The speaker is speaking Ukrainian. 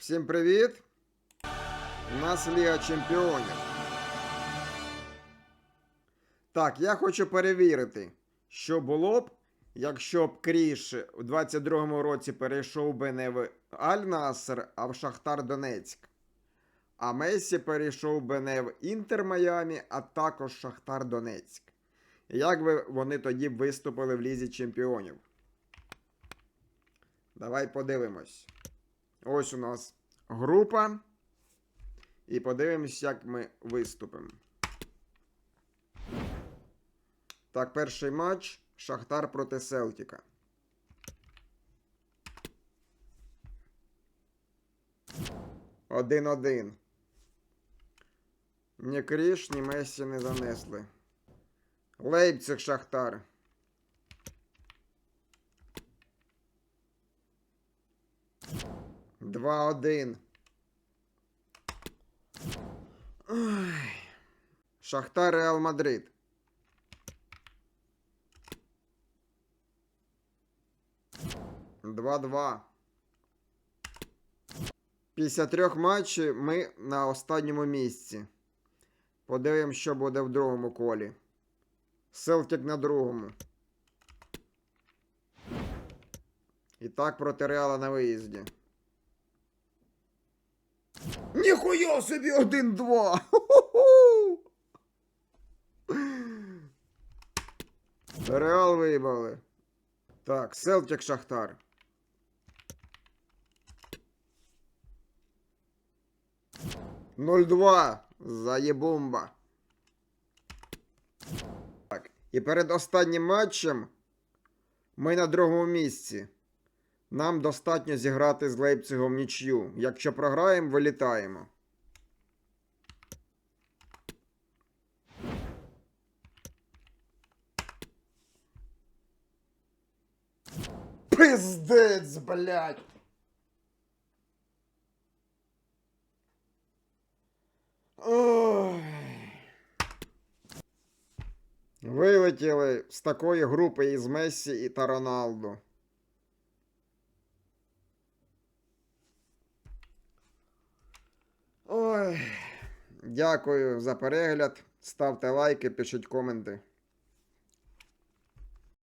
Всім привіт! У нас Ліга Чемпіонів. Так, я хочу перевірити, що було б, якщо б Кріш у 22-му році перейшов би не в Аль-Наср, а в Шахтар Донецьк. А Месі перейшов би не в Інтер Майамі, а також Шахтар Донецьк. Як би вони тоді виступили в Лізі Чемпіонів? Давай подивимось. Ось у нас група. І подивимось, як ми виступимо. Так, перший матч Шахтар проти Селтіка. Один-один. Ні Кріш, ні Месі не занесли. Лейпциг Шахтар. Два-один. Ой. Шахтар Реал Мадрид. Два-два. Після трьох матчів ми на останньому місці. Подивимось, що буде в другому колі. Селтик на другому. І так проти Реала на виїзді. Ніхуя собі один-два! Реал виїбали. Так, Селтик Шахтар. Ноль два. Заєбомба. Так. І перед останнім матчем ми на другому місці. Нам достатньо зіграти з Лейпцигом нічю. Якщо програємо, вилітаємо. Пиздець, блядь! Вилетіли з такої групи із Мессі і та Роналду. Ой. Дякую за перегляд. Ставте лайки, пишіть коменти.